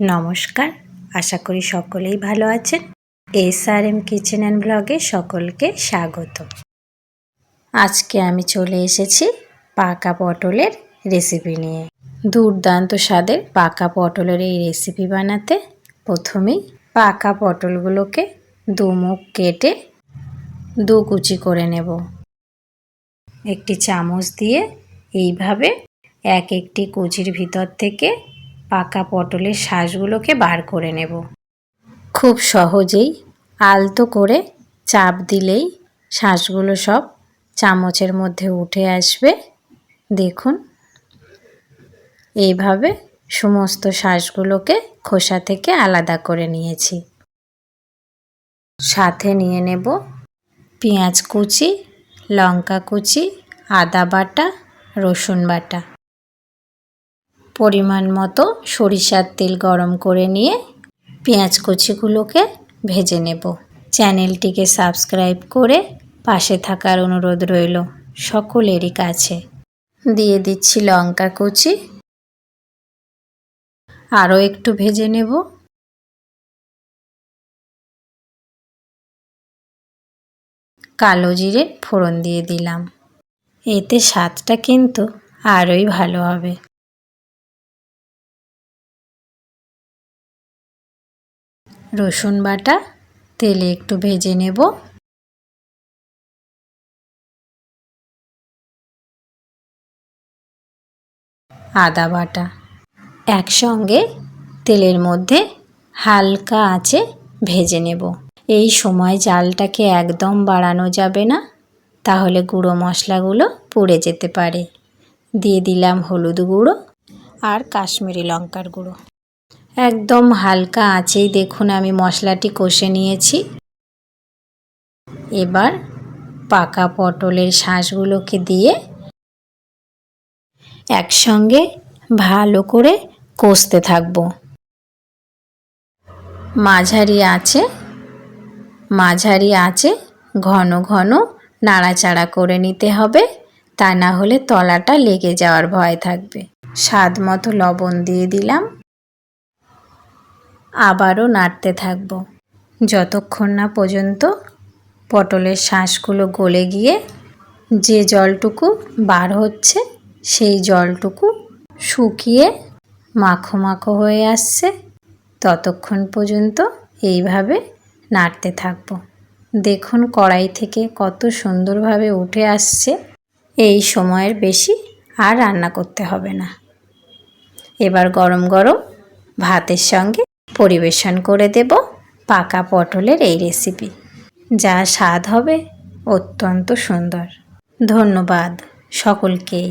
নমস্কার। আশা করি সকলেই ভালো আছেন। S R M kitchen and ব্লগে সকলকে স্বাগত। আজকে আমি চলে এসেছি পাকা পটলের রেসিপি নিয়ে। দুর্দান্ত স্বাদের পাকা পটলের এই রেসিপি বানাতে প্রথমেই পাকা পটলগুলোকে দুমুখ কেটে দু কুচি করে নেব। একটি চামচ দিয়ে এইভাবে এক একটি কুচির ভিতর থেকে পাকা পটলের শ্বাসগুলোকে বার করে নেব। খুব সহজেই আলতো করে চাপ দিলেই শ্বাসগুলো সব চামচের মধ্যে উঠে আসবে। দেখুন। এইভাবে সমস্ত শ্বাসগুলোকে খোসা থেকে আলাদা করে নিয়েছি। সাথে নিয়ে নেব পেঁয়াজ কুচি, লঙ্কা কুচি, আদা বাটা, রসুন বাটা। পরিমাণ মতো সরিষার তেল গরম করে নিয়ে পেঁয়াজ কুচিগুলোকে ভেজে নেব। চ্যানেলটিকে সাবস্ক্রাইব করে পাশে থাকার অনুরোধ রইল সকলেরই কাছে। দিয়ে দিচ্ছি লঙ্কা কুচি। আরও একটু ভেজে নেব। কালো জিরে ফোড়ন দিয়ে দিলাম। এতে স্বাদটা কিন্তু আরোই ভালো হবে। রসুন বাটা, তেলে একটু ভেজে নেব। আদা বাটা। একসঙ্গে তেলের মধ্যে হালকা আঁচে ভেজে নেব। এই সময় জালটাকে একদম বাড়ানো যাবে না, তাহলে গুঁড়ো মশলাগুলো পুড়ে যেতে পারে। দিয়ে দিলাম হলুদ গুঁড়ো আর কাশ্মীরি লঙ্কার গুঁড়ো। একদম হালকা আঁচেই দেখুন আমি মশলাটি কষে নিয়েছি। এবার পাকা পটলের শাঁসগুলোকে দিয়ে একসঙ্গে ভালো করে কষতে থাকব। মাঝারি আছে মাঝারি আছে ঘন ঘন নাড়াচাড়া করে নিতে হবে। তা না হলে তলাটা লেগে যাওয়ার ভয় থাকবে। স্বাদ মতো লবণ দিয়ে দিলাম। আবারও নাড়তে থাকব। যতক্ষণ না পর্যন্ত পটলের শাঁসগুলো গলে গিয়ে যে জলটুকু বার হচ্ছে, সেই জলটুকু শুকিয়ে মাখো মাখো হয়ে আসছে, ততক্ষণ পর্যন্ত এইভাবে নাড়তে থাকব। দেখুন কড়াই থেকে কত সুন্দরভাবে উঠে আসছে। এই সময়ের বেশি আর রান্না করতে হবে না। এবার গরম গরম ভাতের সঙ্গে পরিবেশন করে দেব পাকা পটলের এই রেসিপি যা স্বাদ হবে অত্যন্ত সুন্দর। ধন্যবাদ সকলকেই।